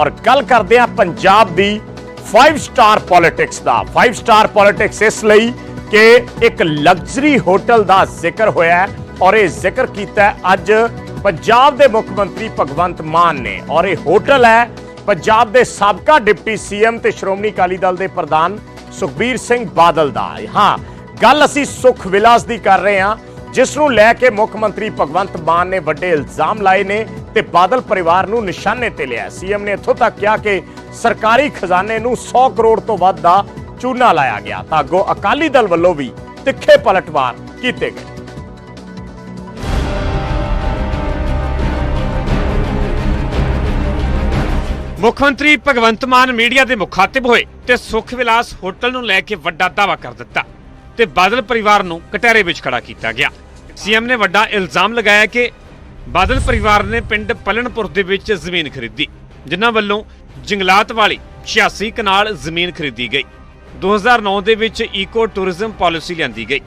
ਔਰ ਗੱਲ ਕਰਦੇ ਹਾਂ ਪੰਜਾਬ ਦੀ 5 ਸਟਾਰ ਪੋਲਿਟਿਕਸ ਦਾ। 5 ਸਟਾਰ ਪੋਲਿਟਿਕਸ ਇਸ ਲਈ ਕਿ ਇੱਕ ਲਗਜ਼ਰੀ ਹੋਟਲ ਦਾ ਜ਼ਿਕਰ ਹੋਇਆ ਔਰ ਇਹ ਜ਼ਿਕਰ ਕੀਤਾ ਅੱਜ ਪੰਜਾਬ ਦੇ ਮੁੱਖ ਮੰਤਰੀ ਭਗਵੰਤ ਮਾਨ ਨੇ। ਔਰ ਇਹ ਹੋਟਲ ਹੈ ਪੰਜਾਬ ਦੇ ਸਾਬਕਾ ਡਿਪਟੀ ਸੀਐਮ ਤੇ ਸ਼੍ਰੋਮਣੀ ਅਕਾਲੀ ਦਲ ਦੇ ਪ੍ਰਧਾਨ ਸੁਖਬੀਰ ਸਿੰਘ ਬਾਦਲ ਦਾ। ਹਾਂ, ਗੱਲ ਅਸੀਂ ਸੁਖ ਵਿਲਾਸ ਦੀ ਕਰ ਰਹੇ ਹਾਂ। ਜਿਸ ਨੂੰ ਲੈ ਕੇ ਮੁੱਖ ਮੰਤਰੀ ਭਗਵੰਤ ਮਾਨ ਨੇ ਵੱਡੇ ਇਲਜ਼ਾਮ ਲਾਏ ਨੇ ਤੇ ਬਾਦਲ ਪਰਿਵਾਰ ਨੂੰ ਨਿਸ਼ਾਨੇ ਤੇ ਲਿਆ ਸੀਐਮ ਨੇ ਇੱਥੋਂ ਤੱਕ ਕਿਹਾ ਕਿ ਸਰਕਾਰੀ ਖਜ਼ਾਨੇ ਨੂੰ 100 ਕਰੋੜ ਤੋਂ ਵੱਧ ਦਾ ਚੂਨਾ ਲਾਇਆ ਗਿਆ ਤਾਂ ਅੱਗੋਂ ਅਕਾਲੀ ਦਲ ਵੱਲੋਂ ਵੀ ਤਿੱਖੇ ਪਲਟਵਾਰ ਕੀਤੇ ਗਏ। ਮੁੱਖ ਮੰਤਰੀ ਭਗਵੰਤ ਮਾਨ ਮੀਡੀਆ ਦੇ ਮੁਖਾਤਿਬ ਹੋਏ ਤੇ ਸੁਖ ਵਿਲਾਸ ਹੋਟਲ ਨੂੰ ਲੈ ਕੇ ਵੱਡਾ ਦਾਅਵਾ ਕਰ ਦਿੱਤਾ ਤੇ ਬਾਦਲ ਪਰਿਵਾਰ ਨੂੰ ਕਟਹਿਰੇ ਵਿੱਚ ਖੜਾ ਕੀਤਾ ਗਿਆ। ਸੀਐਮ ਨੇ ਵੱਡਾ ਇਲਜ਼ਾਮ ਲਗਾਇਆ ਕਿ ਬਾਦਲ ਪਰਿਵਾਰ ਨੇ ਪਿੰਡ ਪਲਣਪੁਰ ਦੇ ਵਿੱਚ ਜ਼ਮੀਨ ਖਰੀਦੀ, ਜਿਨ੍ਹਾਂ ਵੱਲੋਂ ਜੰਗਲਾਤ ਵਾਲੀ 86 ਕਨਾਲ ਜ਼ਮੀਨ ਖਰੀਦੀ ਗਈ। 2009 ਦੇ ਵਿੱਚ ਈਕੋ ਟੂਰਿਜ਼ਮ ਪਾਲਿਸੀ ਲਿਆਂਦੀ ਗਈ।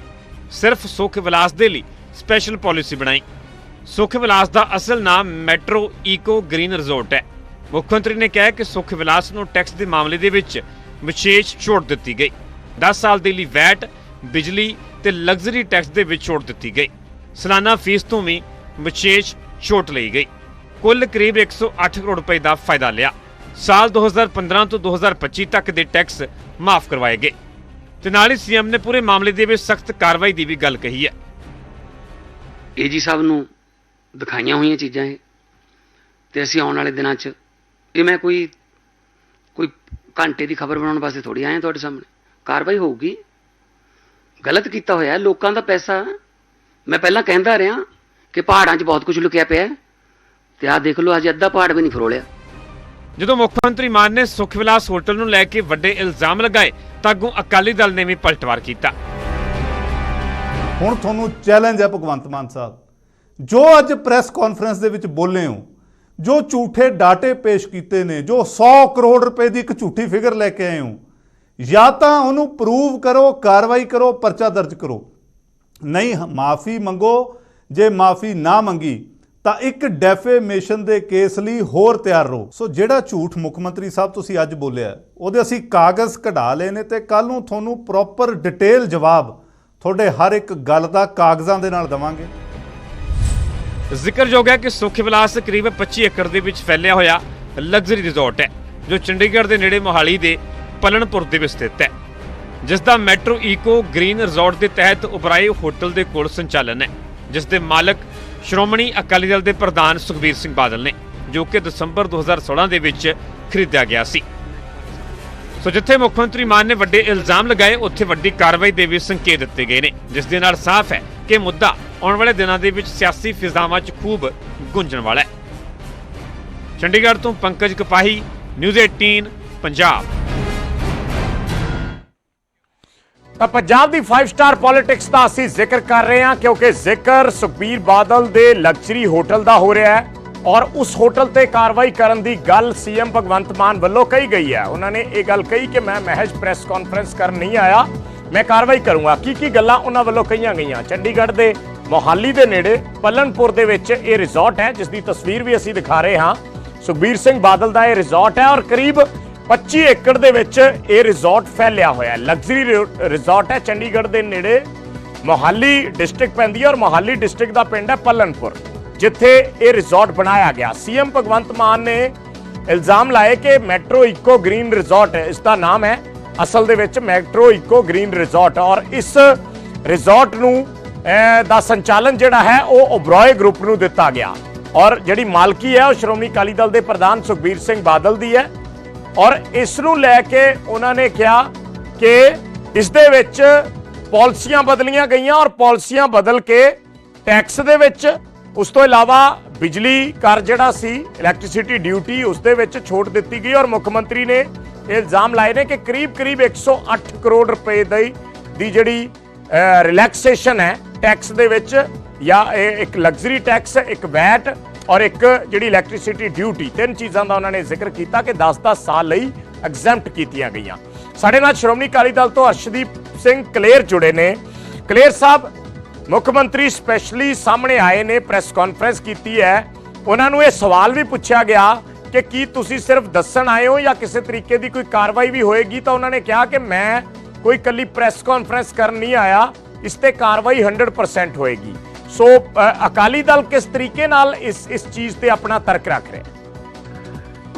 ਸਿਰਫ ਸੁਖ ਵਿਲਾਸ ਦੇ ਲਈ ਸਪੈਸ਼ਲ ਪਾਲਿਸੀ ਬਣਾਈ। ਸੁਖ ਵਿਲਾਸ ਦਾ ਅਸਲ ਨਾਮ ਮੈਟਰੋ ਈਕੋ ਗ੍ਰੀਨ ਰਿਜ਼ੋਰਟ ਹੈ। ਮੁੱਖ ਮੰਤਰੀ ਨੇ ਕਿਹਾ ਕਿ ਸੁਖ ਵਿਲਾਸ ਨੂੰ ਟੈਕਸ ਦੇ ਮਾਮਲੇ ਦੇ ਵਿੱਚ ਵਿਸ਼ੇਸ਼ ਛੋਟ ਦਿੱਤੀ ਗਈ। 10 ਸਾਲ ਦੇ ਲਈ ਵੈਟ, ਬਿਜਲੀ ਤੇ ਲਗਜ਼ਰੀ ਟੈਕਸ ਦੇ ਵਿੱਚ ਛੋਟ ਦਿੱਤੀ ਗਈ। ਸਾਲਾਨਾ ਫੀਸ ਤੋਂ ਵੀ ਵਿਸ਼ੇਸ਼ ਛੋਟ ਲਈ ਗਈ। ਕੁੱਲ ਕਰੀਬ 108 ਕਰੋੜ ਰੁਪਏ ਦਾ ਫਾਇਦਾ ਲਿਆ। ਸਾਲ 2015 ਤੋਂ 2025 ਤੱਕ ਦੇ ਟੈਕਸ ਮਾਫ ਕਰਵਾਏ ਗਏ। ਤੇ ਨਾਲ ਹੀ ਸੀਐਮ ਨੇ ਪੂਰੇ ਮਾਮਲੇ ਦੇ ਵਿੱਚ ਸਖਤ ਕਾਰਵਾਈ ਦੀ ਵੀ ਗੱਲ ਕਹੀ ਹੈ। ਏਜੀ ਸਾਹਿਬ ਨੂੰ ਦਿਖਾਈਆਂ ਹੋਈਆਂ ਚੀਜ਼ਾਂ ਇਹ। ਤੇ ਅਸੀਂ ਆਉਣ ਵਾਲੇ ਦਿਨਾਂ 'ਚ ਇਹ ਮੈਂ ਕੋਈ ਕੋਈ ਘੰਟੇ ਦੀ ਖਬਰ ਬਣਾਉਣ ਵਾਸਤੇ ਥੋੜੀ ਆਇਆ ਤੁਹਾਡੇ ਸਾਹਮਣੇ। ਕਾਰਵਾਈ ਹੋਊਗੀ। ਗਲਤ ਕੀਤਾ ਹੋਇਆ ਲੋਕਾਂ ਦਾ ਪੈਸਾ ਮੈਂ ਪਹਿਲਾਂ ਕਹਿੰਦਾ ਰਿਹਾ ਕਿ ਪਹਾੜਾਂ 'ਚ ਬਹੁਤ ਕੁਝ ਲੁਕਿਆ ਪਿਆ ਹੈ ਤੇ ਆਹ ਦੇਖ ਲਓ ਅੱਜ ਅੱਧਾ ਪਹਾੜ ਵੀ ਨਹੀਂ ਫਰੋਲਿਆ। ਜਦੋਂ ਮੁੱਖ ਮੰਤਰੀ ਮਾਨ ਨੇ ਸੁਖ ਵਿਲਾਸ ਹੋਟਲ ਨੂੰ ਲੈ ਕੇ ਵੱਡੇ ਇਲਜ਼ਾਮ ਲਗਾਏ ਤਾਂ ਅੱਗੋਂ ਅਕਾਲੀ ਦਲ ਨੇ ਵੀ ਪਲਟਵਾਰ ਕੀਤਾ। ਹੁਣ ਤੁਹਾਨੂੰ ਚੈਲੰਜ ਹੈ ਭਗਵੰਤ ਮਾਨ ਸਾਹਿਬ। ਜੋ ਅੱਜ ਪ੍ਰੈਸ ਕਾਨਫਰੰਸ ਦੇ ਵਿੱਚ ਬੋਲੇ ਹੋ ਜੋ ਝੂਠੇ ਡਾਟੇ ਪੇਸ਼ ਕੀਤੇ ਨੇ ਜੋ 100 ਕਰੋੜ ਰੁਪਏ ਦੀ ਇੱਕ ਝੂਠੀ ਫਿਗਰ ਲੈ ਕੇ ਆਏ ਹੋ ਜਾਂ ਤਾਂ ਉਹਨੂੰ ਪ੍ਰੂਵ ਕਰੋ ਕਾਰਵਾਈ ਕਰੋ ਪਰਚਾ ਦਰਜ ਕਰੋ। ਨਹੀਂ ਮਾਫੀ ਮੰਗੋ, ਜੇ ਮਾਫੀ ਨਾ ਮੰਗੀ, ਤਾਂ ਇੱਕ ਡੈਫੇਮੇਸ਼ਨ ਦੇ ਕੇਸ ਲਈ ਹੋਰ ਤਿਆਰ ਰਹੋ। ਸੋ ਜਿਹੜਾ ਝੂਠ ਮੁੱਖ ਮੰਤਰੀ ਸਾਹਿਬ ਤੁਸੀਂ ਅੱਜ ਬੋਲਿਆ, ਉਹਦੇ ਅਸੀਂ ਕਾਗਜ਼ ਕਢਾ ਲਏ ਨੇ ਤੇ ਕੱਲ ਨੂੰ ਤੁਹਾਨੂੰ ਪ੍ਰੋਪਰ ਡਿਟੇਲ ਜਵਾਬ ਤੁਹਾਡੇ ਹਰ ਇੱਕ ਗੱਲ ਦਾ ਕਾਗਜ਼ਾਂ ਦੇ ਨਾਲ ਦਵਾਂਗੇ। ਜ਼ਿਕਰਯੋਗ ਹੈ ਕਿ ਸੁਖ ਵਿਲਾਸ ਕਰੀਬ 25 ਏਕੜ ਦੇ ਵਿੱਚ ਫੈਲਿਆ ਹੋਇਆ ਲਗਜ਼ਰੀ ਰਿਜ਼ੋਰਟ ਹੈ, ਜੋ ਚੰਡੀਗੜ੍ਹ ਦੇ ਨੇੜੇ ਮੋਹਾਲੀ ਦੇ ਪਲਣਪੁਰ ਦੇ ਵਿੱਚ ਸਥਿਤ ਹੈ। ਜਿਸ ਦਾ ਮੈਟਰੋ ਈਕੋ ਗ੍ਰੀਨ ਰਿਜ਼ੋਰਟ ਦੇ ਤਹਿਤ ਉਬਰਾਏ ਹੋਟਲ ਦੇ ਕੋਲ ਸੰਚਾਲਨ ਹੈ ਜਿਸ ਦੇ ਮਾਲਕ ਸ਼੍ਰੋਮਣੀ ਅਕਾਲੀ ਦਲ ਦੇ ਪ੍ਰਧਾਨ ਸੁਖਬੀਰ ਸਿੰਘ ਬਾਦਲ ਨੇ, ਜੋ ਕਿ ਦਸੰਬਰ 2016 ਦੇ ਵਿੱਚ ਖਰੀਦਿਆ ਗਿਆ ਸੀ। ਸੋ ਜਿੱਥੇ ਮੁੱਖ ਮੰਤਰੀ ਮਾਨ ਨੇ ਵੱਡੇ ਇਲਜ਼ਾਮ ਲਗਾਏ, ਉੱਥੇ ਵੱਡੀ ਕਾਰਵਾਈ ਦੇ ਵੀ ਸੰਕੇਤ ਦਿੱਤੇ ਗਏ ਨੇ, ਜਿਸ ਦੇ ਨਾਲ ਸਾਫ਼ ਹੈ ਕਿ ਮੁੱਦਾ ਆਉਣ ਵਾਲੇ ਦਿਨਾਂ ਦੇ ਵਿੱਚ ਸਿਆਸੀ ਫਿਜ਼ਾਵਾਂ 'ਚ ਖੂਬ ਗੁੰਜਣ ਵਾਲਾ ਹੈ। ਚੰਡੀਗੜ੍ਹ ਤੋਂ ਪੰਕਜ ਕਪਾਹੀ, ਨਿਊਜ਼ 18 ਪੰਜਾਬ। ਤਾਂ ਪੰਜਾਬ ਦੀ 5 ਸਟਾਰ ਪੋਲਿਟਿਕਸ ਦਾ ਅਸੀਂ ਜ਼ਿਕਰ ਕਰ ਰਹੇ ਹਾਂ ਕਿਉਂਕਿ ਜ਼ਿਕਰ ਸੁਖਬੀਰ ਬਾਦਲ ਦੇ ਲਗਜ਼ਰੀ ਹੋਟਲ ਦਾ ਹੋ ਰਿਹਾ ਹੈ ਔਰ ਉਸ ਹੋਟਲ ਤੇ ਕਾਰਵਾਈ ਕਰਨ ਦੀ ਗੱਲ ਸੀਐਮ ਭਗਵੰਤ ਮਾਨ ਵੱਲੋਂ ਕਹੀ ਗਈ ਹੈ। ਉਹਨਾਂ ਨੇ ਇਹ ਗੱਲ ਕਹੀ ਕਿ ਮੈਂ ਮਹਿਜ ਪ੍ਰੈਸ ਕਾਨਫਰੰਸ ਕਰਨ ਨਹੀਂ ਆਇਆ। ਮੈਂ ਕਾਰਵਾਈ ਕਰੂੰਗਾ। ਕੀ ਕੀ ਗੱਲਾਂ ਉਹਨਾਂ ਵੱਲੋਂ ਕਹੀਆਂ ਗਈਆਂ? ਚੰਡੀਗੜ੍ਹ ਦੇ ਮੋਹਾਲੀ ਦੇ ਨੇੜੇ, ਪਲਨਪੁਰ ਦੇ ਵਿੱਚ ਇਹ ਰਿਜ਼ੋਰਟ ਹੈ, ਜਿਸ ਦੀ ਤਸਵੀਰ ਵੀ ਅਸੀਂ ਦਿਖਾ ਰਹੇ ਹਾਂ। ਸੁਖਬੀਰ ਸਿੰਘ ਬਾਦਲ ਦਾ ਇਹ ਰਿਜ਼ੋਰਟ ਹੈ ਔਰ ਕਰੀਬ 25 ਏਕੜ ਦੇ ਵਿੱਚ ਇਹ ਰਿਜ਼ੋਰਟ ਫੈਲਿਆ ਹੋਇਆ ਹੈ। ਲਗਜ਼ਰੀ ਰਿਜ਼ੋਰਟ ਹੈ, ਚੰਡੀਗੜ੍ਹ ਦੇ ਨੇੜੇ। ਮੋਹਾਲੀ ਡਿਸਟ੍ਰਿਕਟ ਪੈਂਦੀ ਹੈ ਔਰ ਮੋਹਾਲੀ ਡਿਸਟ੍ਰਿਕਟ ਦਾ ਪਿੰਡ ਹੈ ਪਲਨਪੁਰ, ਜਿੱਥੇ ਇਹ ਰਿਜ਼ੋਰਟ ਬਣਾਇਆ ਗਿਆ। ਸੀਐਮ ਭਗਵੰਤ ਮਾਨ ਨੇ ਇਲਜ਼ਾਮ ਲਾਏ ਕਿ ਮੈਟਰੋ ਇਕੋ ਗ੍ਰੀਨ ਰਿਜ਼ੋਰਟ ਇਸ ਦਾ ਨਾਮ ਹੈ ਅਸਲ ਦੇ ਵਿੱਚ ਮੈਟਰੋ ਇਕੋ ਗ੍ਰੀਨ ਰਿਜ਼ੋਰਟ ਔਰ ਇਸ ਰਿਜ਼ੋਰਟ ਨੂੰ ਦਾ ਸੰਚਾਲਨ ਜਿਹੜਾ ਹੈ, ਉਹ ਓਬਰੋਏ ਗਰੁੱਪ ਨੂੰ ਦਿੱਤਾ ਗਿਆ। ਔਰ ਜਿਹੜੀ ਮਾਲਕੀ ਹੈ, ਉਹ ਸ਼੍ਰੋਮਣੀ ਅਕਾਲੀ ਦਲ ਦੇ ਪ੍ਰਧਾਨ ਸੁਖਬੀਰ ਸਿੰਘ ਬਾਦਲ ਦੀ ਹੈ। ਔਰ ਇਸ ਨੂੰ ਲੈ ਕੇ ਉਹਨਾਂ ਨੇ ਕਿਹਾ ਕਿ ਇਸ ਦੇ ਵਿੱਚ ਪਾਲਿਸੀਆਂ ਬਦਲੀਆਂ ਗਈਆਂ ਔਰ ਪਾਲਿਸੀਆਂ ਬਦਲ ਕੇ ਟੈਕਸ ਦੇ ਵਿੱਚ, ਉਸ ਤੋਂ ਇਲਾਵਾ ਬਿਜਲੀ ਕਰ ਜਿਹੜਾ ਸੀ ਇਲੈਕਟ੍ਰਿਸਿਟੀ ਡਿਊਟੀ ਉਸ ਦੇ ਵਿੱਚ ਛੋਟ ਦਿੱਤੀ ਗਈ ਔਰ ਮੁੱਖ ਮੰਤਰੀ ਨੇ ਇਹ ਇਲਜ਼ਾਮ ਲਾਏ ਨੇ ਕਿ ਕਰੀਬ ਕਰੀਬ 108 ਕਰੋੜ ਰੁਪਏ ਦੀ ਦੀ ਜਿਹੜੀ ਰਿਲੈਕਸੇਸ਼ਨ ਹੈ, ਟੈਕਸ ਦੇ ਵਿੱਚ, ਜਾਂ ਇਹ ਇੱਕ ਲਗਜ਼ਰੀ ਟੈਕਸ ਇੱਕ ਵੈਟ ਔਰ ਇੱਕ ਜਿਹੜੀ ਇਲੈਕਟ੍ਰਿਸਿਟੀ ਡਿਊਟੀ ਤਿੰਨ ਚੀਜ਼ਾਂ ਦਾ ਉਹਨਾਂ ਨੇ ਜ਼ਿਕਰ ਕੀਤਾ ਕਿ 10-10 ਸਾਲ ਲਈ ਐਗਜ਼ੈਂਪਟ ਕੀਤੀਆਂ ਗਈਆਂ। ਸਾਡੇ ਨਾਲ ਸ਼੍ਰੋਮਣੀ ਅਕਾਲੀ ਦਲ ਤੋਂ ਅਰਸ਼ਦੀਪ ਸਿੰਘ ਕਲੇਰ ਜੁੜੇ ਨੇ। ਕਲੇਰ ਸਾਹਿਬ, ਮੁੱਖ ਮੰਤਰੀ ਸਪੈਸ਼ਲੀ ਸਾਹਮਣੇ ਆਏ ਨੇ ਪ੍ਰੈਸ ਕਾਨਫਰੰਸ ਕੀਤੀ ਹੈ। ਉਹਨਾਂ ਨੂੰ ਇਹ ਸਵਾਲ ਵੀ ਪੁੱਛਿਆ ਗਿਆ ਕਿ ਕੀ ਤੁਸੀਂ ਸਿਰਫ ਦੱਸਣ ਆਏ ਹੋ ਜਾਂ ਕਿਸੇ ਤਰੀਕੇ ਦੀ ਕੋਈ ਕਾਰਵਾਈ ਵੀ ਹੋਏਗੀ? ਤਾਂ ਉਹਨਾਂ ਨੇ ਕਿਹਾ ਕਿ ਮੈਂ ਕੋਈ ਕੱਲੀ ਪ੍ਰੈਸ ਕਾਨਫਰੰਸ ਕਰਨ ਨਹੀਂ ਆਇਆ। ਇਸ ਤੇ ਕਾਰਵਾਈ 100% ਹੋਏਗੀ। ਸੋ ਅਕਾਲੀ ਦਲ ਕਿਸ ਤਰੀਕੇ ਨਾਲ ਇਸ ਇਸ ਚੀਜ਼ ਤੇ ਆਪਣਾ ਤਰਕ ਰੱਖ ਰਿਹਾ ਹੈ?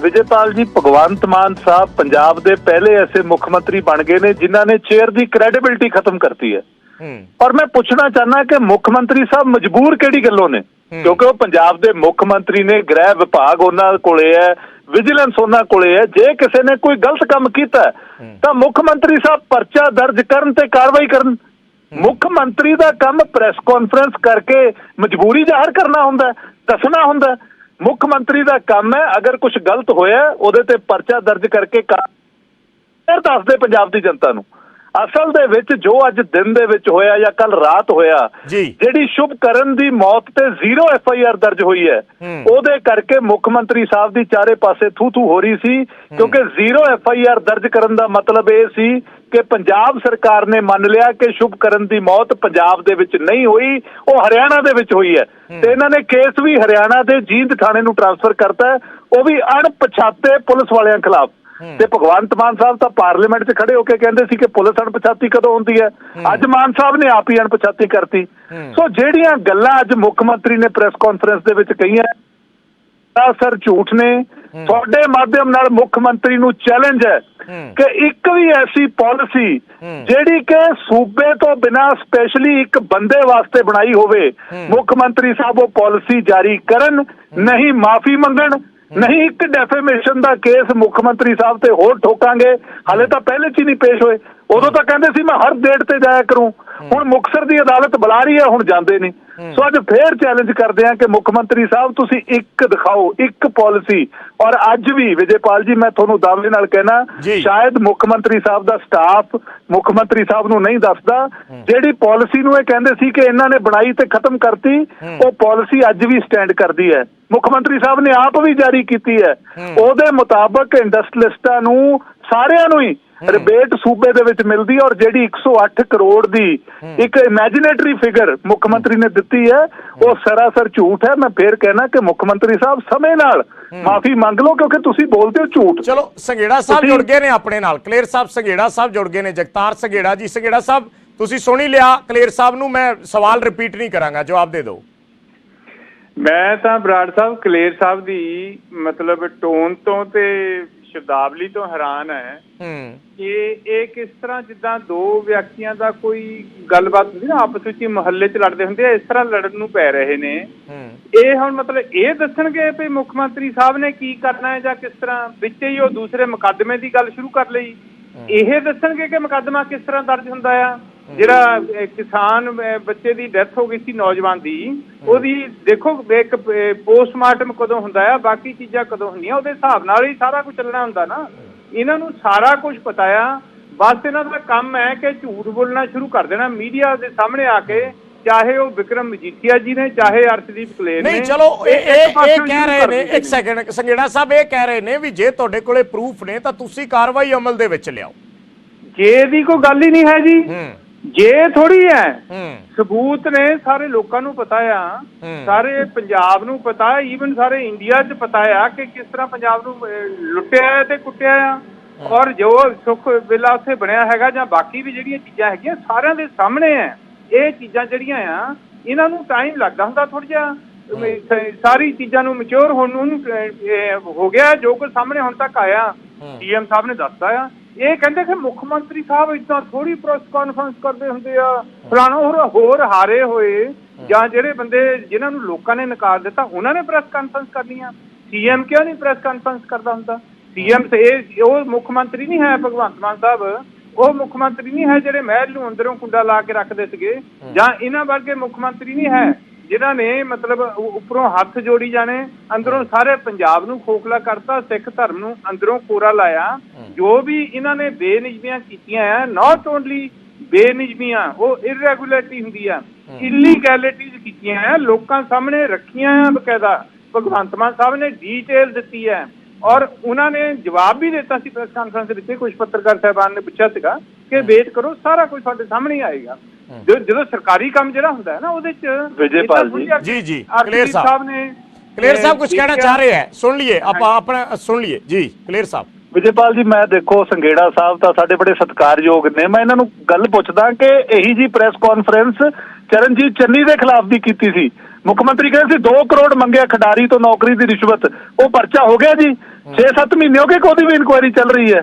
ਵਿਜੇਪਾਲ ਜੀ ਭਗਵੰਤ ਮਾਨ ਸਾਹਿਬ ਪੰਜਾਬ ਦੇ ਪਹਿਲੇ ਐਸੇ ਮੁੱਖ ਮੰਤਰੀ ਬਣ ਗਏ ਨੇ ਜਿਨ੍ਹਾਂ ਨੇ ਚੇਅਰ ਦੀ ਕ੍ਰੈਡੀਬਿਲਟੀ ਖਤਮ ਕਰਤੀ ਹੈ। ਪਰ ਮੈਂ ਪੁੱਛਣਾ ਚਾਹਨਾ ਕਿ ਮੁੱਖ ਮੰਤਰੀ ਸਾਹਿਬ ਮਜਬੂਰ ਕਿਹੜੀ ਗੱਲੋਂ ਨੇ? ਕਿਉਂਕਿ ਉਹ ਪੰਜਾਬ ਦੇ ਮੁੱਖ ਮੰਤਰੀ ਨੇ ਗ੍ਰਹਿ ਵਿਭਾਗ ਉਹਨਾਂ ਕੋਲੇ ਹੈ ਵਿਜੀਲੈਂਸ ਉਹਨਾਂ ਕੋਲੇ ਹੈ। ਜੇ ਕਿਸੇ ਨੇ ਕੋਈ ਗਲਤ ਕੰਮ ਕੀਤਾ ਤਾਂ ਮੁੱਖ ਮੰਤਰੀ ਸਾਹਿਬ ਪਰਚਾ ਦਰਜ ਕਰਨ ਤੇ ਕਾਰਵਾਈ ਕਰਨ। ਮੁੱਖ ਮੰਤਰੀ ਦਾ ਕੰਮ ਪ੍ਰੈਸ ਕਾਨਫਰੰਸ ਕਰਕੇ ਮਜਬੂਰੀ ਜ਼ਾਹਰ ਕਰਨਾ ਹੁੰਦਾ ਦੱਸਣਾ ਹੁੰਦਾ ਮੁੱਖ ਮੰਤਰੀ ਦਾ ਕੰਮ ਹੈ, ਅਗਰ ਕੁਝ ਗਲਤ ਹੋਇਆ, ਉਹਦੇ ਤੇ ਪਰਚਾ ਦਰਜ ਕਰਕੇ ਫਿਰ ਦੱਸਦੇ ਪੰਜਾਬ ਦੀ ਜਨਤਾ ਨੂੰ। ਅਸਲ ਦੇ ਵਿੱਚ ਜੋ ਅੱਜ ਦਿਨ ਦੇ ਵਿੱਚ ਹੋਇਆ ਜਾਂ ਕੱਲ ਰਾਤ ਹੋਇਆ। ਜਿਹੜੀ ਸ਼ੁਭਕਰਨ ਦੀ ਮੌਤ ਤੇ ਜ਼ੀਰੋ ਐਫ ਆਈ ਆਰ ਦਰਜ ਹੋਈ ਹੈ। ਉਹਦੇ ਕਰਕੇ ਮੁੱਖ ਮੰਤਰੀ ਸਾਹਿਬ ਦੀ ਚਾਰੇ ਪਾਸੇ ਥੂ ਥੂ ਹੋ ਰਹੀ ਸੀ ਕਿਉਂਕਿ ਜ਼ੀਰੋ ਐਫ ਆਈ ਆਰ ਦਰਜ ਕਰਨ ਦਾ ਮਤਲਬ ਇਹ ਸੀ ਕਿ ਪੰਜਾਬ ਸਰਕਾਰ ਨੇ ਮੰਨ ਲਿਆ ਕਿ ਸ਼ੁਭਕਰਨ ਦੀ ਮੌਤ ਪੰਜਾਬ ਦੇ ਵਿੱਚ ਨਹੀਂ ਹੋਈ ਉਹ ਹਰਿਆਣਾ ਦੇ ਵਿੱਚ ਹੋਈ ਹੈ। ਤੇ ਇਹਨਾਂ ਨੇ ਕੇਸ ਵੀ ਹਰਿਆਣਾ ਦੇ ਜੀਂਦ ਥਾਣੇ ਨੂੰ ਟ੍ਰਾਂਸਫਰ ਕਰਤਾ ਉਹ ਵੀ ਅਣਪਛਾਤੇ ਪੁਲਿਸ ਵਾਲਿਆਂ ਖਿਲਾਫ। ਤੇ ਭਗਵੰਤ ਮਾਨ ਸਾਹਿਬ ਤਾਂ ਪਾਰਲੀਮੈਂਟ 'ਚ ਖੜੇ ਹੋ ਕੇ ਕਹਿੰਦੇ ਸੀ ਕਿ ਪੁਲਿਸ ਅਣਪਛਾਤੀ ਕਦੋਂ ਹੁੰਦੀ ਹੈ? ਅੱਜ ਮਾਨ ਸਾਹਿਬ ਨੇ ਆਪ ਹੀ ਅਣਪਛਾਤੀ ਕਰਤੀ। ਸੋ ਜਿਹੜੀਆਂ ਗੱਲਾਂ ਅੱਜ ਮੁੱਖ ਮੰਤਰੀ ਨੇ ਪ੍ਰੈਸ ਕਾਨਫਰੰਸ ਦੇ ਵਿੱਚ ਕਹੀਆਂ ਸਰ ਝੂਠ ਨੇ। ਤੁਹਾਡੇ ਮਾਧਿਅਮ ਨਾਲ ਮੁੱਖ ਮੰਤਰੀ ਨੂੰ ਚੈਲੰਜ ਹੈ ਕਿ ਇੱਕ ਵੀ ਐਸੀ ਪਾਲਿਸੀ ਜਿਹੜੀ ਕਿ ਸੂਬੇ ਤੋਂ ਬਿਨਾ ਸਪੈਸ਼ਲੀ ਇੱਕ ਬੰਦੇ ਵਾਸਤੇ ਬਣਾਈ ਹੋਵੇ ਮੁੱਖ ਮੰਤਰੀ ਸਾਹਿਬ ਉਹ ਪਾਲਿਸੀ ਜਾਰੀ ਕਰਨ ਨਹੀਂ ਮਾਫੀ ਮੰਗਣ ਨਹੀਂ ਇੱਕ ਡੈਫੇਮੇਸ਼ਨ ਦਾ ਕੇਸ ਮੁੱਖ ਮੰਤਰੀ ਸਾਹਿਬ ਤੇ ਹੋਰ ਠੋਕਾਂਗੇ। ਹਾਲੇ ਤਾਂ ਪਹਿਲੇ ਚ ਹੀ ਨਹੀਂ ਪੇਸ਼ ਹੋਏ। ਉਦੋਂ ਤਾਂ ਕਹਿੰਦੇ ਸੀ ਮੈਂ ਹਰ ਡੇਟ ਤੇ ਜਾਇਆ ਕਰੂੰ। ਹੁਣ ਮੁਕਸਰ ਦੀ ਅਦਾਲਤ ਬੁਲਾ ਰਹੀ ਹੈ ਹੁਣ ਜਾਂਦੇ ਨਹੀਂ। ਸੋ ਅੱਜ ਫੇਰ ਚੈਲੰਜ ਕਰਦੇ ਆ ਕਿ ਮੁੱਖ ਮੰਤਰੀ ਸਾਹਿਬ ਤੁਸੀਂ ਇੱਕ ਦਿਖਾਓ ਇੱਕ ਪਾਲਿਸੀ ਔਰ ਅੱਜ ਵੀ ਵਿਜੇਪਾਲ ਜੀ ਮੈਂ ਤੁਹਾਨੂੰ ਦਾਅਵੇ ਨਾਲ ਕਹਿਣਾ। ਸ਼ਾਇਦ ਮੁੱਖ ਮੰਤਰੀ ਸਾਹਿਬ ਦਾ ਸਟਾਫ ਮੁੱਖ ਮੰਤਰੀ ਸਾਹਿਬ ਨੂੰ ਨਹੀਂ ਦੱਸਦਾ। ਜਿਹੜੀ ਪਾਲਿਸੀ ਨੂੰ ਇਹ ਕਹਿੰਦੇ ਸੀ ਕਿ ਇਹਨਾਂ ਨੇ ਬਣਾਈ ਤੇ ਖਤਮ ਕਰਤੀ ਉਹ ਪਾਲਿਸੀ ਅੱਜ ਵੀ ਸਟੈਂਡ ਕਰਦੀ ਹੈ। ਮੁੱਖ ਮੰਤਰੀ ਸਾਹਿਬ ਨੇ ਆਪ ਵੀ ਜਾਰੀ ਕੀਤੀ ਹੈ। ਉਹਦੇ ਮੁਤਾਬਕ ਇੰਡਸਟਰੀਲਿਸਟਾਂ ਨੂੰ ਸਾਰਿਆਂ ਨੂੰ ਹੀ ਰਿਬੇਟ ਸੂਬੇ ਦੇ ਵਿੱਚ ਮਿਲਦੀ ਹੈ ਔਰ ਜਿਹੜੀ 108 ਕਰੋੜ ਦੀ ਇੱਕ ਇਮੇਜਿਨੇਟਰੀ ਫਿਗਰ ਮੁੱਖ ਮੰਤਰੀ ਨੇ ਦਿੱਤੀ ਹੈ ਉਹ ਸਰਾਸਰ ਝੂਠ ਹੈ। ਮੈਂ ਫੇਰ ਕਹਿਣਾ ਕਿ ਮੁੱਖ ਮੰਤਰੀ ਸਾਹਿਬ ਸਮੇਂ ਨਾਲ ਮਾਫੀ ਮੰਗ ਲਓ ਕਿਉਂਕਿ ਤੁਸੀਂ ਬੋਲਦੇ ਹੋ ਝੂਠ। ਚਲੋ ਸੰਘੇੜਾ ਸਾਹਿਬ ਜੁੜ ਗਏ ਨੇ ਆਪਣੇ ਨਾਲ। ਕਲੇਰ ਸਾਹਿਬ ਸੰਘੇੜਾ ਸਾਹਿਬ ਜੁੜ ਗਏ ਨੇ। ਜਗਤਾਰ ਸੰਘੇੜਾ ਜੀ ਸੰਘੇੜਾ ਸਾਹਿਬ ਤੁਸੀਂ ਸੁਣ ਹੀ ਲਿਆ। ਕਲੇਰ ਸਾਹਿਬ ਨੂੰ ਮੈਂ ਸਵਾਲ ਰਿਪੀਟ ਨਹੀਂ ਕਰਾਂਗਾ। ਜਵਾਬ ਦੇ ਦਿਓ। ਮੈਂ ਤਾਂ ਬਰਾੜ ਸਾਹਿਬ ਕਲੇਰ ਸਾਹਿਬ ਦੀ ਮਤਲਬ ਟੋਨ ਤੋਂ ਤੇ ਸ਼ਬਦਾਵਲੀ ਤੋਂ ਹੈਰਾਨ ਹੈ ਹੂੰ। ਕਿ ਇਹ ਕਿਸ ਤਰ੍ਹਾਂ ਜਿੱਦਾਂ ਦੋ ਵਿਅਕਤੀਆਂ ਦਾ ਕੋਈ ਗੱਲਬਾਤ ਹੁੰਦੀ ਨਾ ਆਪਸ ਵਿੱਚ ਮੁਹੱਲੇ 'ਚ ਲੜਦੇ ਹੁੰਦੇ ਆ ਇਸ ਤਰ੍ਹਾਂ ਲੜਨ ਨੂੰ ਪੈ ਰਹੇ ਨੇ। ਹੂੰ। ਇਹ ਹੁਣ ਮਤਲਬ ਇਹ ਦੱਸਣਗੇ ਵੀ ਮੁੱਖ ਮੰਤਰੀ ਸਾਹਿਬ ਨੇ ਕੀ ਕਰਨਾ ਹੈ ਜਾਂ ਕਿਸ ਤਰ੍ਹਾਂ ਵਿੱਚ ਹੀ ਉਹ ਦੂਸਰੇ ਮੁਕੱਦਮੇ ਦੀ ਗੱਲ ਸ਼ੁਰੂ ਕਰ ਲਈ। ਇਹ ਦੱਸਣਗੇ ਕਿ ਮੁਕੱਦਮਾ ਕਿਸ ਤਰ੍ਹਾਂ ਦਰਜ ਹੁੰਦਾ ਆ? ਜਿਹੜਾ ਕਿਸਾਨ ਬੱਚੇ ਦੀ ਡੈਥ ਹੋ ਗਈ ਸੀ ਨੌਜਵਾਨ ਦੀ ਉਹਦੀ ਦੇਖੋ ਇੱਕ ਪੋਸਟਮਾਰਟਮ ਕਦੋਂ ਹੁੰਦਾ ਆ ਬਾਕੀ ਚੀਜ਼ਾਂ ਕਦੋਂ ਹੁੰਦੀਆਂ ਉਹਦੇ ਹਿਸਾਬ ਨਾਲ ਹੀ ਸਾਰਾ ਕੁਝ ਚੱਲਣਾ ਹੁੰਦਾ ਨਾ। ਇਹਨਾਂ ਨੂੰ ਸਾਰਾ ਕੁਝ ਪਤਾ ਆ ਬਸ ਇਹਨਾਂ ਦਾ ਕੰਮ ਹੈ ਕਿ ਝੂਠ ਬੋਲਣਾ ਸ਼ੁਰੂ ਕਰ ਦੇਣਾ ਮੀਡੀਆ ਦੇ ਸਾਹਮਣੇ ਆ ਕੇ ਚਾਹੇ ਉਹ ਵਿਕਰਮ ਮਜੀਠੀਆ ਜੀ ਨੇ ਚਾਹੇ ਅਰਸ਼ਦੀਪ ਕਲੇਰ ਨੇ ਨਹੀਂ ਚਲੋ ਇਹ ਇਹ ਕਹਿ ਰਹੇ ਨੇ ਇੱਕ ਸੈਕਿੰਡ ਸੰਘੇੜਾ ਸਾਹਿਬ ਇਹ ਕਹਿ ਰਹੇ ਨੇ ਵੀ ਜੇ ਤੁਹਾਡੇ ਕੋਲੇ ਪ੍ਰੂਫ ਨੇ ਤਾਂ ਤੁਸੀਂ ਕਾਰਵਾਈ ਅਮਲ ਦੇ ਵਿੱਚ ਲਿਆਓ। ਜੇ ਦੀ ਕੋਈ ਗੱਲ ਹੀ ਨਹੀਂ ਹੈ ਜੀ। ਹੂੰ। ਜੇ ਥੋੜੀ ਹੈ। ਹੂੰ। ਸਬੂਤ ਨੇ ਸਾਰੇ ਲੋਕਾਂ ਨੂੰ ਪਤਾ ਆ। ਹੂੰ। ਸਾਰੇ ਪੰਜਾਬ ਨੂੰ ਪਤਾ ਈਵਨ ਸਾਰੇ ਇੰਡੀਆ 'ਚ ਪਤਾ ਆ ਕਿ ਕਿਸ ਤਰ੍ਹਾਂ ਪੰਜਾਬ ਨੂੰ ਲੁੱਟਿਆ ਹੈ ਤੇ ਕੁੱਟਿਆ ਆ। ਔਰ ਜੋ ਸੁੱਖ ਵੇਲਾ ਉੱਥੇ ਬਣਿਆ ਹੈਗਾ ਜਾਂ ਬਾਕੀ ਵੀ ਜਿਹੜੀਆਂ ਚੀਜ਼ਾਂ ਹੈਗੀਆਂ ਸਾਰਿਆਂ ਦੇ ਸਾਹਮਣੇ ਆ ਇਹ ਚੀਜ਼ਾਂ ਜਿਹੜੀਆਂ ਆ ਇਹਨਾਂ ਨੂੰ ਟਾਈਮ ਲੱਗਦਾ ਹੁੰਦਾ ਥੋੜਾ ਜਿਹਾ। ਸਾਰੀ ਚੀਜ਼ਾਂ ਨੂੰ ਮੈਚੁਰ ਹੋਣ ਨੂੰ ਹੋ ਗਿਆ ਜੋ ਕੁਝ ਸਾਹਮਣੇ ਹੁਣ ਤੱਕ ਆਇਆ। ਸੀਐਮ ਸਾਹਿਬ ਨੇ ਦੱਸਤਾ ਆ। ਇਹ ਕਹਿੰਦੇ ਕਿ ਮੁੱਖ ਮੰਤਰੀ ਸਾਹਿਬ ਇਦਾਂ ਥੋੜੀ ਪ੍ਰੈਸ ਕਾਨਫਰੰਸ ਕਰਦੇ ਹੁੰਦੇ ਆ, ਫਲਾਣਾ ਹੋਰ ਹੋਰ ਹਾਰੇ ਹੋਏ, ਜਾਂ ਜਿਹੜੇ ਬੰਦੇ ਜਿਨ੍ਹਾਂ ਨੂੰ ਲੋਕਾਂ ਨੇ ਨਕਾਰ ਦਿੱਤਾ, ਉਹਨਾਂ ਨੇ ਪ੍ਰੈਸ ਕਾਨਫਰੰਸ ਕਰਨੀ ਆ। ਸੀਐਮ ਕਿਉਂ ਨਹੀਂ ਪ੍ਰੈਸ ਕਾਨਫਰੰਸ ਕਰਦਾ ਹੁੰਦਾ? ਸੀਐਮ ਤੇ ਇਹ, ਉਹ ਮੁੱਖ ਮੰਤਰੀ ਨਹੀਂ ਹੈ ਭਗਵੰਤ ਮਾਨ ਸਾਹਿਬ। ਉਹ ਮੁੱਖ ਮੰਤਰੀ ਨਹੀਂ ਹੈ ਜਿਹੜੇ ਮਹਿਲ ਨੂੰ ਅੰਦਰੋਂ ਕੁੰਡਾ ਲਾ ਕੇ ਰੱਖਦੇ ਸੀਗੇ ਜਾਂ ਇਹਨਾਂ ਵਰਗੇ ਮੁੱਖ ਮੰਤਰੀ ਨਹੀਂ ਹੈ, ਜਿਨ੍ਹਾਂ ਨੇ ਮਤਲਬ ਉੱਪਰੋਂ ਹੱਥ ਜੋੜੀ ਜਾਣੇ, ਅੰਦਰੋਂ ਸਾਰੇ ਪੰਜਾਬ ਨੂੰ ਖੋਖਲਾ ਕਰਤਾ, ਸਿੱਖ ਧਰਮ ਨੂੰ ਅੰਦਰੋਂ ਕੋਰਾ ਲਾਇਆ। ਜੋ ਵੀ ਇਹਨਾਂ ਨੇ ਬੇਨਿਯਮੀਆਂ ਕੀਤੀਆਂ ਆ ਨਾਟ ਓਨਲੀ ਬੇਨਿਯਮੀਆਂ ਉਹ ਇਰੈਗੂਲਰਿਟੀ ਹੁੰਦੀ ਆ ਇਲੀਗੈਲਿਟੀਜ਼ ਕੀਤੀਆਂ ਆ ਲੋਕਾਂ ਸਾਹਮਣੇ ਰੱਖੀਆਂ ਆ ਬਕਾਇਦਾ। ਭਗਵੰਤ ਮਾਨ ਸਾਹਿਬ ਨੇ ਡੀਟੇਲ ਦਿੱਤੀ ਹੈ ਔਰ ਉਹਨਾਂ ਨੇ ਜਵਾਬ ਵੀ ਦਿੱਤਾ ਸੀ ਪ੍ਰੈਸ ਕਾਨਫਰੰਸ ਦੇ ਵਿੱਚ ਕੁਝ ਪੱਤਰਕਾਰ ਸਾਹਿਬਾਨ ਨੇ ਪੁੱਛਿਆ ਸੀਗਾ ਕਿ ਵੇਟ ਕਰੋ ਸਾਰਾ ਕੁਝ ਤੁਹਾਡੇ ਸਾਹਮਣੇ ਹੀ ਆਏਗਾ। ਜੋ- ਜਦੋਂ ਸਰਕਾਰੀ ਕੰਮ ਜਿਹੜਾ ਹੁੰਦਾ ਹੈ ਨਾ ਉਹਦੇ ਚ ਵਿਜੇਪਾਲ ਜੀ, ਜੀ, ਅਰਸ਼ਦੀਪ clear ਸਾਹਿਬ। ਨੇ ਕਲੀਅਰ ਸਾਹਿਬ ਕੁਝ ਕਹਿਣਾ। ਚਾਹ ਰਹੇ ਹੈ। ਸੁਣ ਲਈਏ ਆਪਾਂ ਆਪਣਾ ਸੁਣ ਲਈਏ। ਜੀ ਕਲੀਅਰ ਸਾਹਿਬ। ਵਿਜੇਪਾਲ ਜੀ ਮੈਂ ਦੇਖੋ ਸੰਗੇੜਾ ਸਾਹਿਬ ਤਾਂ ਸਾਡੇ ਬੜੇ ਸਤਿਕਾਰਯੋਗ ਨੇ। ਮੈਂ ਇਹਨਾਂ ਨੂੰ ਗੱਲ ਪੁੱਛਦਾ ਕਿ ਇਹੀ ਜੀ ਪ੍ਰੈਸ ਕਾਨਫਰੰਸ ਚਰਨਜੀਤ ਚੰਨੀ ਦੇ ਖਿਲਾਫ ਵੀ ਕੀਤੀ ਸੀ। ਮੁੱਖ ਮੰਤਰੀ ਕਹਿੰਦੇ ਸੀ 2 ਕਰੋੜ ਮੰਗਿਆ ਖਿਡਾਰੀ ਤੋਂ ਨੌਕਰੀ ਦੀ ਰਿਸ਼ਵਤ। ਉਹ ਪਰਚਾ ਹੋ ਗਿਆ ਜੀ। 6-7 ਮਹੀਨੇ ਹੋ ਗਏ ਕਿ ਉਹਦੀ ਵੀ ਇਨਕੁਆਇਰੀ ਚੱਲ ਰਹੀ ਹੈ।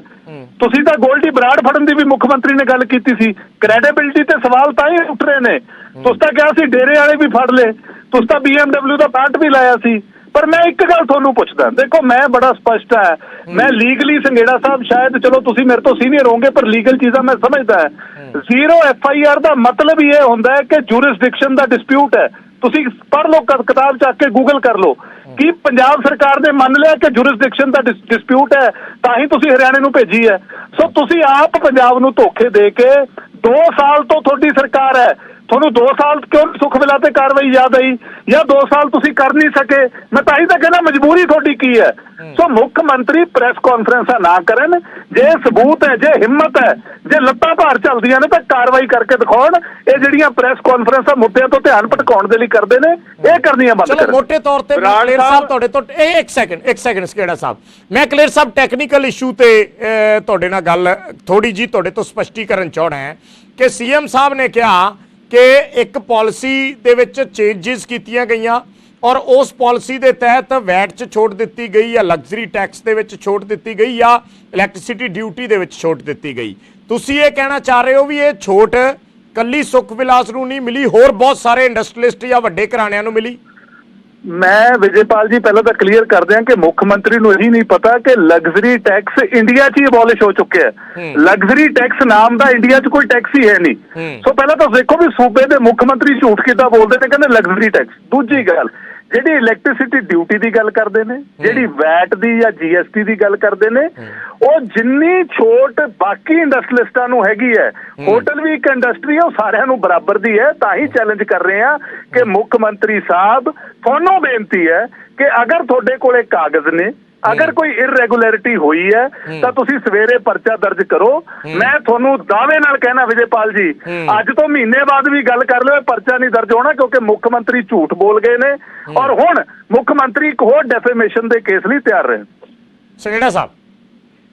ਤੁਸੀਂ ਤਾਂ ਗੋਲਡੀ ਬਰਾੜ ਫੜਨ ਦੀ ਵੀ ਮੁੱਖ ਮੰਤਰੀ ਨੇ ਗੱਲ ਕੀਤੀ ਸੀ। ਕ੍ਰੈਡੀਬਿਲਿਟੀ ਤੇ ਸਵਾਲ ਤਾਂ ਹੀ ਉੱਠ ਰਹੇ ਨੇ। ਤੁਸੀਂ ਤਾਂ ਕਿਹਾ ਸੀ ਡੇਰੇ ਵਾਲੇ ਵੀ ਫੜ ਲਏ। ਤੁਸੀਂ ਤਾਂ BMW ਦਾ ਪਾਰਟ ਵੀ ਲਾਇਆ ਸੀ। ਪਰ ਮੈਂ ਇੱਕ ਗੱਲ ਤੁਹਾਨੂੰ ਪੁੱਛਦਾ ਦੇਖੋ ਮੈਂ ਬੜਾ ਸਪਸ਼ਟ ਹੈ ਮੈਂ ਲੀਗਲੀ ਸੰਗੇੜਾ ਸਾਹਿਬ ਸ਼ਾਇਦ ਚਲੋ ਤੁਸੀਂ ਮੇਰੇ ਤੋਂ ਸੀਨੀਅਰ ਹੋਵੋਗੇ ਪਰ ਲੀਗਲ ਚੀਜ਼ਾਂ ਮੈਂ ਸਮਝਦਾ ਜ਼ੀਰੋ ਐਫ ਆਈ ਆਰ ਦਾ ਮਤਲਬ ਹੀ ਇਹ ਹੁੰਦਾ ਹੈ ਕਿ ਜੂਰਿਸਡਿਕਸ਼ਨ ਦਾ ਡਿਸਪਿਊਟ ਹੈ। ਤੁਸੀਂ ਪੜ੍ਹ ਲਓ ਕਿਤਾਬ ਚੱਕ ਕੇ ਗੂਗਲ ਕਰ ਲਓ। ਕਿ ਪੰਜਾਬ ਸਰਕਾਰ ਨੇ ਮੰਨ ਲਿਆ ਕਿ ਜੂਰਿਸਡਿਕਸ਼ਨ ਦਾ ਡਿਸਪਿਊਟ ਹੈ ਤਾਂ ਹੀ ਤੁਸੀਂ ਹਰਿਆਣੇ ਨੂੰ ਭੇਜੀ ਹੈ। ਸੋ ਤੁਸੀਂ ਆਪ ਪੰਜਾਬ ਨੂੰ ਧੋਖੇ ਦੇ ਕੇ 2 ਸਾਲ ਤੋਂ ਤੁਹਾਡੀ ਸਰਕਾਰ ਹੈ। ਤੁਹਾਨੂੰ 2 ਸਾਲ ਕਿਉਂ ਸੁੱਖ ਮਿਲਾ ਤੇ ਕਾਰਵਾਈ ਯਾਦ ਆਈ? ਜਾਂ 2 ਸਾਲ ਤੁਸੀਂ ਕਰ ਨਹੀਂ ਸਕੇ? ਮੈਂ ਤਾਂ ਹੀ ਤਾਂ ਕਹਿੰਦਾ ਮਜਬੂਰੀ ਤੁਹਾਡੀ ਕੀ ਹੈ? ਸੋ ਮੁੱਖ ਮੰਤਰੀ ਪ੍ਰੈਸ ਕਾਨਫਰੰਸਾਂ ਨਾ ਕਰਨ ਜੇ ਸਬੂਤ ਹੈ ਜੇ ਹਿੰਮਤ ਹੈ ਜੇ ਲੱਤਾਂ ਭਾਰ ਚੱਲਦੀਆਂ ਨੇ ਤਾਂ ਕਾਰਵਾਈ ਕਰਕੇ ਦਿਖਾਉਣ। ਇਹ ਜਿਹੜੀਆਂ ਪ੍ਰੈਸ ਕਾਨਫਰੰਸਾਂ ਮੁੱਦਿਆਂ ਤੋਂ ਧਿਆਨ ਭਟਕਾਉਣ ਦੇ ਲਈ ਕਰਦੇ ਨੇ ਇਹ ਕਰਨੀਆਂ ਬੰਦ ਚਲੋ ਕਰਨ। ਮੋٹے ਤੌਰ ਤੇ ਕਲੀਅਰ ਸਾਹਿਬ ਤੁਹਾਡੇ ਤੋਂ ਇਹ ਇੱਕ ਸੈਕਿੰਡ ਇੱਕ ਸੈਕਿੰਡ ਸਕੇੜਾ ਸਾਹਿਬ। ਮੈਂ ਕਲੀਅਰ ਸਾਹਿਬ ਟੈਕਨੀਕਲ ਇਸ਼ੂ ਤੇ ਅਹ, ਤੁਹਾਡੇ ਨਾਲ ਗੱਲ ਥੋੜੀ ਜੀ ਤੁਹਾਡੇ ਤੋਂ ਸਪਸ਼ਟੀਕਰਨ ਚਾਹਣਾ ਹੈ ਕਿ ਸੀਐਮ ਸਾਹਿਬ ਨੇ ਕਿਹਾ ਕਿ ਇੱਕ ਪਾਲਿਸੀ ਦੇ ਵਿੱਚ ਚੇਂਜਸ ਕੀਤੀਆਂ ਗਈਆਂ ਔਰ ਉਸ ਪਾਲਿਸੀ ਦੇ ਤਹਿਤ ਵੈਟ 'ਚ ਛੋਟ ਦਿੱਤੀ ਗਈ ਜਾਂ ਲਗਜ਼ਰੀ ਟੈਕਸ ਦੇ ਵਿੱਚ ਛੋਟ ਦਿੱਤੀ ਗਈ ਜਾਂ ਇਲੈਕਟ੍ਰਿਸਿਟੀ ਡਿਊਟੀ ਦੇ ਵਿੱਚ ਛੋਟ ਦਿੱਤੀ ਗਈ। ਤੁਸੀਂ ਇਹ ਕਹਿਣਾ ਚਾਹ ਰਹੇ ਹੋ ਵੀ ਇਹ ਛੋਟ ਕੱਲੀ ਸੁਖ ਵਿਲਾਸ ਨੂੰ ਨਹੀਂ ਮਿਲੀ, ਹੋਰ ਬਹੁਤ ਸਾਰੇ ਇੰਡਸਟਰੀਲਿਸਟ ਜਾਂ ਵੱਡੇ ਘਰਾਣਿਆਂ ਨੂੰ ਮਿਲੀ? ਮੈਂ ਵਿਜੇਪਾਲ ਜੀ ਪਹਿਲਾਂ ਤਾਂ ਕਲੀਅਰ ਕਰ ਦਿਆਂ ਕਿ ਮੁੱਖ ਮੰਤਰੀ ਨੂੰ ਇਹੀ ਨਹੀਂ ਪਤਾ ਕਿ ਲਗਜ਼ਰੀ ਟੈਕਸ ਇੰਡੀਆ 'ਚ ਹੀ ਅਬੋਲਿਸ਼ ਹੋ ਚੁੱਕਿਆ ਹੈ। ਲਗਜ਼ਰੀ ਟੈਕਸ ਨਾਮ ਦਾ ਇੰਡੀਆ 'ਚ ਕੋਈ ਟੈਕਸ ਹੀ ਹੈ ਨਹੀਂ। ਸੋ ਪਹਿਲਾਂ ਤਾਂ ਦੇਖੋ ਵੀ ਸੂਬੇ ਦੇ ਮੁੱਖ ਮੰਤਰੀ ਝੂਠ ਕਿੱਦਾਂ ਬੋਲਦੇ ਨੇ ਕਹਿੰਦੇ ਲਗਜ਼ਰੀ ਟੈਕਸ ਦੂਜੀ ਗੱਲ ਜਿਹੜੀ ਇਲੈਕਟ੍ਰਿਸਿਟੀ ਡਿਊਟੀ ਦੀ ਗੱਲ ਕਰਦੇ ਨੇ ਜਿਹੜੀ ਵੈਟ ਦੀ ਜਾਂ ਜੀਐਸਟੀ ਦੀ ਗੱਲ ਕਰਦੇ ਨੇ ਉਹ ਜਿੰਨੀ ਛੋਟ ਬਾਕੀ ਇੰਡਸਟਰੀਲਿਸਟਾਂ ਨੂੰ ਹੈਗੀ ਹੈ ਹੋਟਲ ਵੀ ਇੱਕ ਇੰਡਸਟਰੀ ਹੈ ਉਹ ਸਾਰਿਆਂ ਨੂੰ ਬਰਾਬਰ ਦੀ ਹੈ ਤਾਂ ਹੀ ਚੈਲੰਜ ਕਰ ਰਹੇ ਆ ਕਿ ਮੁੱਖ ਮੰਤਰੀ ਸਾਹਿਬ ਤੁਹਾਨੂੰ ਬੇਨਤੀ ਹੈ ਕਿ ਅਗਰ ਤੁਹਾਡੇ ਕੋਲੇ ਕਾਗਜ਼ ਨੇ ਅਗਰ ਕੋਈ ਇਰੈਗੂਲਰਿਟੀ ਹੋਈ ਹੈ ਤਾਂ ਤੁਸੀਂ ਸਵੇਰੇ ਪਰਚਾ ਦਰਜ ਕਰੋ। ਮੈਂ ਤੁਹਾਨੂੰ ਦਾਅਵੇ ਨਾਲ ਕਹਿਣਾ ਵਿਜੇਪਾਲ ਜੀ ਅੱਜ ਤੋਂ ਮਹੀਨੇ ਬਾਅਦ ਵੀ ਗੱਲ ਕਰ ਲਿਓ ਪਰਚਾ ਨਹੀਂ ਦਰਜ ਹੋਣਾ ਕਿਉਂਕਿ ਮੁੱਖ ਮੰਤਰੀ ਝੂਠ ਬੋਲ ਗਏ ਨੇ। ਔਰ ਹੁਣ ਮੁੱਖ ਮੰਤਰੀ ਇੱਕ ਹੋਰ ਡੈਫੇਮੇਸ਼ਨ ਦੇ ਕੇਸ ਲਈ ਤਿਆਰ ਰਹੇ ਸਕੇੜਾ ਸਾਹਿਬ।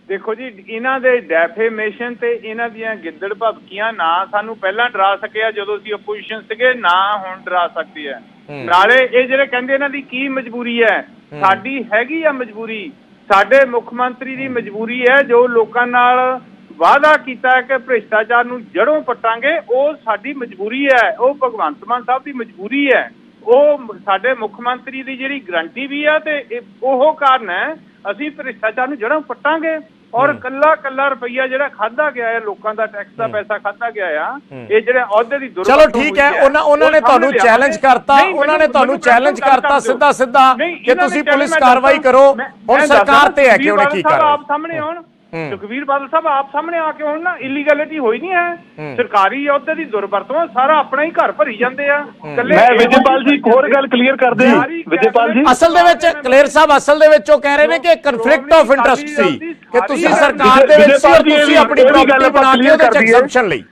ਦੇਖੋ ਜੀ ਇਹਨਾਂ ਦੇ ਡੈਫੇਮੇਸ਼ਨ ਤੇ ਇਹਨਾਂ ਦੀਆਂ ਗਿੱਦੜ ਭਬਕੀਆਂ ਨਾ ਸਾਨੂੰ ਪਹਿਲਾਂ ਡਰਾ ਸਕਿਆ ਜਦੋਂ ਅਸੀਂ ਆਪੋਜੀਸ਼ਨ ਸੀਗੇ ਨਾ ਹੁਣ ਡਰਾ ਸਕਦੀ ਹੈ। ਨਾਲੇ ਇਹ ਜਿਹੜੇ ਕਹਿੰਦੇ ਇਹਨਾਂ ਦੀ ਕੀ ਮਜਬੂਰੀ ਹੈ ਸਾਡੀ ਹੈਗੀ ਆ ਮਜਬੂਰੀ। ਸਾਡੇ ਮੁੱਖ ਮੰਤਰੀ ਦੀ ਮਜਬੂਰੀ ਹੈ ਜੋ ਲੋਕਾਂ ਨਾਲ ਵਾਅਦਾ ਕੀਤਾ ਹੈ ਕਿ ਭ੍ਰਿਸ਼ਟਾਚਾਰ ਨੂੰ ਜੜੋਂ ਪੱਟਾਂਗੇ ਉਹ ਸਾਡੀ ਮਜਬੂਰੀ ਹੈ। ਉਹ ਭਗਵੰਤ ਮਾਨ ਸਾਹਿਬ ਦੀ ਮਜਬੂਰੀ ਹੈ। ਉਹ ਸਾਡੇ ਮੁੱਖ ਮੰਤਰੀ ਦੀ ਜਿਹੜੀ ਗਰੰਟੀ ਵੀ ਆ ਤੇ ਇਹ- ਉਹ ਕਾਰਨ ਹੈ ਅਸੀਂ ਭ੍ਰਿਸ਼ਟਾਚਾਰ ਨੂੰ ਜੜੋਂ ਪੱਟਾਂਗੇ। ਔਰ ਕੱਲਾ ਕੱਲਾ ਰੁਪਈਆ ਜਿਹੜਾ ਖਾਦਾ ਗਿਆ ਹੈ ਲੋਕਾਂ ਦਾ ਟੈਕਸ ਦਾ ਪੈਸਾ ਖਾਦਾ ਗਿਆ ਆ ਇਹ ਜਿਹੜੇ ਅਹੁਦੇ ਦੀ ਦੁਰਵਰਤੋਂ ਚਲੋ ਠੀਕ ਹੈ ਉਹਨਾਂ ਉਹਨਾਂ ਨੇ ਤੁਹਾਨੂੰ ਚੈਲੰਜ। ਕਰਤਾ ਉਹਨਾਂ ਨੇ ਤੁਹਾਨੂੰ ਚੈਲੰਜ ਕਰਤਾ ਕਰ। ਸਿੱਧਾ ਸਿੱਧਾ ਕਿ ਤੁਸੀਂ ਪੁਲਿਸ ਕਾਰਵਾਈ ਕਰੋ ਹੁਣ ਸਰਕਾਰ ਤੇ ਹੈ ਕਿ ਉਹਨੇ ਕੀ ਆਪ ਸਾਹਮਣੇ ਆਉਣ। ਸੁਖਵੀਰ ਬਾਦਲ ਸਾਹਿਬ ਆਪ ਸਾਹਮਣੇ ਆ ਕੇ ਹੁਣ ਨਾ ਇਲੀਗੈਲਿਟੀ ਹੋਈ ਨਹੀਂ ਹੈ। ਸਰਕਾਰੀ ਅਹੁਦੇ ਦੀ ਦੁਰਵਰਤੋਂ ਸਾਰਾ ਆਪਣਾ ਹੀ ਘਰ ਭਰੀ ਜਾਂਦੇ ਆ। ਇਕੱਲੇ ਮੈਂ ਵਿਜੇਪਾਲ ਜੀ ਇੱਕ ਹੋਰ ਗੱਲ ਕਲੀਅਰ ਕਰਦੇ ਹਾਂ। ਵਿਜੇਪਾਲ ਜੀ। ਅਸਲ ਦੇ ਵਿੱਚ ਕਲੀਅਰ ਸਾਹਿਬ ਅਸਲ ਦੇ ਵਿੱਚ ਉਹ ਕਹਿ ਰਹੇ ਨੇ ਕਿ ਕਨਫਲਿਕਟ ਆਫ ਇੰਟਰਸਟ ਸੀ ਕਿ ਤੁਸੀਂ ਸਰਕਾਰ ਦੇ ਵਿੱਚ ਤੁਸੀਂ ਆਪਣੀ ਗੱਲ ਬਣਾ ਕੇ ਉਹਦੇ ਚ ਕਰ ਦਈਏ। ਐਕਸੈਪਸ਼ਨ ਲਈ।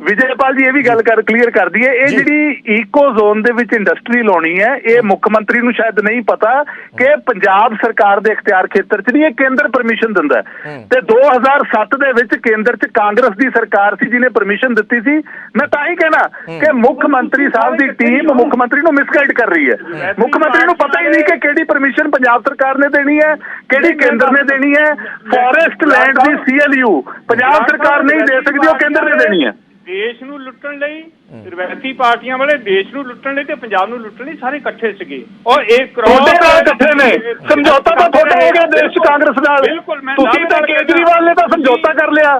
ਵਿਜੇਪਾਲ ਜੀ ਇਹ ਵੀ ਗੱਲ ਕਰ ਕਲੀਅਰ ਕਰ ਦਈਏ ਇਹ। ਜਿਹੜੀ ਈਕੋ ਜ਼ੋਨ ਦੇ ਵਿੱਚ ਇੰਡਸਟਰੀ ਲਾਉਣੀ ਹੈ ਇਹ ਮੁੱਖ ਮੰਤਰੀ ਨੂੰ ਸ਼ਾਇਦ ਨਹੀਂ ਪਤਾ ਕਿ ਪੰਜਾਬ ਸਰਕਾਰ ਦੇ ਇਖਤਿਆਰ ਖੇਤਰ 'ਚ ਨਹੀਂ ਇਹ ਕੇਂਦਰ ਪਰਮਿਸ਼ਨ ਦਿੰਦਾ ਹੈ। ਤੇ 2007 ਦੇ ਵਿੱਚ ਕੇਂਦਰ 'ਚ ਕਾਂਗਰਸ ਦੀ ਸਰਕਾਰ ਸੀ ਜਿਹਨੇ ਪਰਮਿਸ਼ਨ ਦਿੱਤੀ ਸੀ। ਮੈਂ ਤਾਂ ਹੀ ਕਹਿਣਾ ਕਿ ਮੁੱਖ ਮੰਤਰੀ ਸਾਹਿਬ ਦੀ ਟੀਮ ਮੁੱਖ ਮੰਤਰੀ ਨੂੰ ਮਿਸਗਾਈਡ ਕਰ ਰਹੀ ਹੈ। ਮੁੱਖ ਮੰਤਰੀ ਨੂੰ ਪਤਾ ਹੀ ਨਹੀਂ ਕਿ ਕਿਹੜੀ ਪਰਮਿਸ਼ਨ ਪੰਜਾਬ ਸਰਕਾਰ ਨੇ ਦੇਣੀ ਹੈ ਕਿਹੜੀ ਕੇਂਦਰ ਨੇ ਦੇਣੀ ਹੈ। ਫੋਰੈਸਟ ਲੈਂਡ ਦੀ ਸੀਐਲਯੂ ਪੰਜਾਬ ਸਰਕਾਰ ਨਹੀਂ ਦੇ ਸਕਦੀ ਉਹ ਕੇਂਦਰ ਨੇ ਦੇਣੀ ਹੈ। ਦੇਸ਼ ਨੂੰ ਲੁੱਟਣ ਲਈ ਰਵਾਇਤੀ ਪਾਰਟੀਆਂ ਵਾਲੇ ਦੇਸ਼ ਨੂੰ ਲੁੱਟਣ ਲਈ ਤੇ ਪੰਜਾਬ ਨੂੰ ਲੁੱਟਣ ਲਈ ਸਾਰੇ ਇਕੱਠੇ ਸੀਗੇ। ਔਰ ਇਹ ਤੁਹਾਡੇ ਨਾਲ ਇਕੱਠੇ ਨੇ। ਸਮਝੌਤਾ ਤਾਂ ਤੁਹਾਡਾ ਹੋ ਗਿਆ ਦੇਸ਼ ਕਾਂਗਰਸ ਨਾਲ। ਤੁਸੀਂ ਤਾਂ ਕੇਜਰੀਵਾਲ ਨੇ ਤਾਂ ਸਮਝੌਤਾ ਕਰ ਲਿਆ।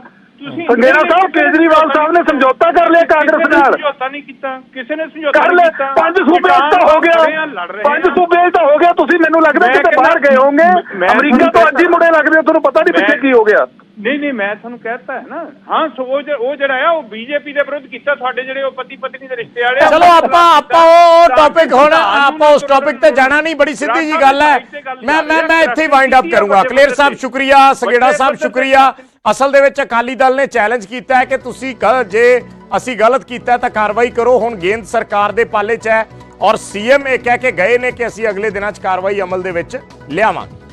ਸੰਗੇਰਾ ਸਾਹਿਬ ਕੇਜਰੀਵਾਲ ਸਾਹਿਬ ਨੇ ਸਮਝੌਤਾ ਕਰ ਲਿਆ ਕਾਂਗਰਸ ਨਾਲ। ਸਮਝੌਤਾ ਨਹੀਂ ਕੀਤਾ। ਕਿਸੇ ਨੇ ਸਮਝੌਤਾ ਕਰ ਨਹੀਂ ਲੈ ਕੀਤਾ। ਪੰਜ ਸੂਬੇ ਤਾਂ ਹੋ ਗਿਆ। ਪੰਜ। ਸੂਬੇ ਤਾਂ ਹੋ ਗਿਆ। ਤੁਸੀਂ ਮੈਨੂੰ ਲੱਗਦਾ ਕਿਤੇ ਬਾਹਰ ਗਏ ਹੋਵੋਗੇ। ਮੈਂ ਅਮਰੀਕਾ ਤੋਂ ਅੱਜ ਹੀ ਮੁੜੇ ਲੱਗਦੇ ਹੋ। ਤੁਹਾਨੂੰ ਪਤਾ ਨਹੀਂ ਪਿੱਛੇ ਕੀ ਹੋ ਗਿਆ। ਨਹੀਂ ਨਹੀਂ ਮੈਂ ਤੁਹਾਨੂੰ ਕਹਿਤਾ ਹੈ ਨਾ। ਹਾਂ ਸੋ ਉਹ ਜਿਹੜਾ- ਉਹ ਜਿਹੜਾ ਆ ਉਹ ਬੀਜੇਪੀ ਦੇ ਵਿਰੁੱਧ ਕੀਤਾ। ਤੁਹਾਡੇ ਜਿਹੜੇ ਉਹ ਪਤੀ ਪਤਨੀ ਦੇ ਰਿਸ਼ਤੇ ਵਾਲੇ ਆ, ਚਲੋ ਆਪਾਂ ਆਪਾਂ ਉਹ ਟੌਪਿਕ ਹੁਣ ਆਪਾਂ ਉਸ ਟੌਪਿਕ ਤੇ ਜਾਣਾ ਨਹੀਂ ਬੜੀ ਸਿੱਧੀ ਜੀ ਗੱਲ ਹੈ। ਮੈਂ ਮੈਂ ਮੈਂ ਇੱਥੇ ਹੀ ਵਾਈਂਡ ਅਪ ਕਰੂੰਗਾ। ਕਲੀਅਰ ਸਾਹਿਬ ਸ਼ੁਕਰੀਆ ਸਗੇੜਾ ਸਾਹਿਬ ਸ਼ੁਕਰੀਆ। ਅਸਲ ਦੇ ਵਿੱਚ ਅਕਾਲੀ ਦਲ ਨੇ ਚੈਲੰਜ ਕੀਤਾ ਹੈ ਕਿ ਤੁਸੀਂ ਗਲ- ਜੇ ਅਸੀਂ ਗਲਤ ਕੀਤਾ ਹੈ ਤਾਂ ਕਾਰਵਾਈ ਕਰੋ। ਹੁਣ ਗੇਂਦ ਸਰਕਾਰ ਦੇ ਪਾਲੇ 'ਚ ਹੈ ਔਰ ਸੀਐਮ ਇਹ ਕਹਿ ਕੇ ਗਏ ਨੇ ਕਿ ਅਸੀਂ ਅਗਲੇ ਦਿਨਾਂ 'ਚ ਕਾਰਵਾਈ ਅਮਲ ਦੇ ਵਿੱਚ ਲਿਆਵਾਂਗੇ।